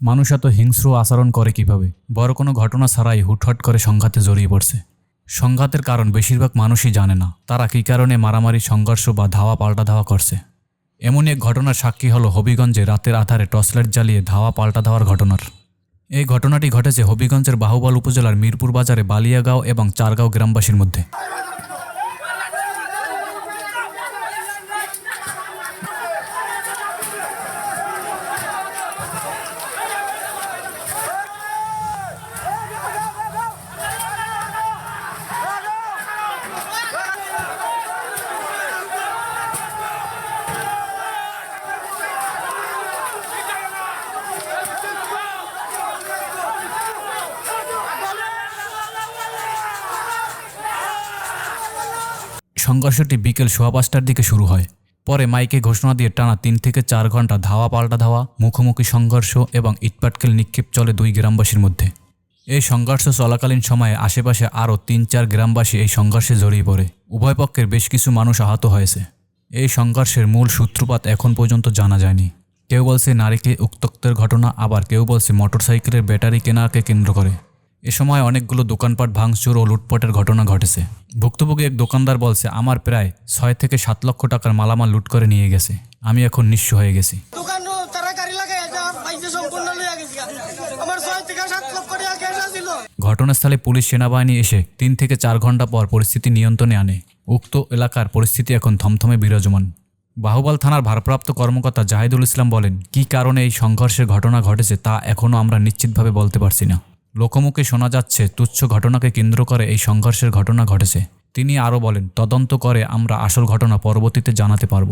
মানুষ এত হিংস্র আচরণ করে কীভাবে? বড় কোনো ঘটনা ছাড়াই হুটহাট করে সংঘাতে জড়িয়ে পড়ছে। সংঘাতের কারণ বেশিরভাগ মানুষই জানে না, তারা কী কারণে মারামারি, সংঘর্ষ বা ধাওয়া পাল্টা ধাওয়া করছে। এমনই এক ঘটনার সাক্ষী হলো হবিগঞ্জে রাতের আধারে টর্চলাইট জ্বালিয়ে ধাওয়া পাল্টা ধাওয়ার ঘটনার। এই ঘটনাটি ঘটেছে হবিগঞ্জের বাহুবল উপজেলার মিরপুর বাজারে বালিয়াগাঁও এবং চারগাঁও গ্রামবাসীর মধ্যে। সংঘর্ষটি বিকেল সোয়া পাঁচটার দিকে শুরু হয়। পরে মাইকে ঘোষণা দিয়ে টানা তিন থেকে চার ঘণ্টা ধাওয়া, পাল্টা ধাওয়া, মুখোমুখি সংঘর্ষ এবং ইটপাটকেল নিক্ষেপ চলে দুই গ্রামবাসীর মধ্যে। এই সংঘর্ষ চলাকালীন সময়ে আশেপাশে আরও তিন চার গ্রামবাসী এই সংঘর্ষে জড়িয়ে পড়ে। উভয় পক্ষের বেশ কিছু মানুষ আহত হয়েছে। এই সংঘর্ষের মূল সূত্রপাত এখন পর্যন্ত জানা যায়নি। কেউ বলছে নারীকে উত্তক্তের ঘটনা, আবার কেউ বলছে মোটরসাইকেলের ব্যাটারি কেনাকে কেন্দ্র করে। এ সময় অনেকগুলো দোকানপাট ভাঙচুর ও লুটপাটের ঘটনা ঘটেছে। ভুক্তভোগী এক দোকানদার বলছে আমার প্রায় ছয় থেকে সাত লক্ষ টাকার মালামাল লুট করে নিয়ে গেছে। আমি এখন নিঃস্ব হয়ে গেছি। ঘটনাস্থলে পুলিশ সেনাবাহিনী এসে তিন থেকে চার ঘণ্টা পর পরিস্থিতি নিয়ন্ত্রণে আনে। উক্ত এলাকার পরিস্থিতি এখন থমথমে বিরাজমান। বাহুবল থানার ভারপ্রাপ্ত কর্মকর্তা জাহিদুল ইসলাম বলেন কী কারণে এই সংঘর্ষের ঘটনা ঘটেছে তা এখনও আমরা নিশ্চিতভাবে বলতে পারছি না। লোকমুখে শোনা যাচ্ছে, তুচ্ছ ঘটনাকে কেন্দ্র করে এই সংঘর্ষের ঘটনা ঘটেছে। তিনি আরও বলেন, তদন্ত করে আমরা আসল ঘটনা পরবর্তীতে জানাতে পারব।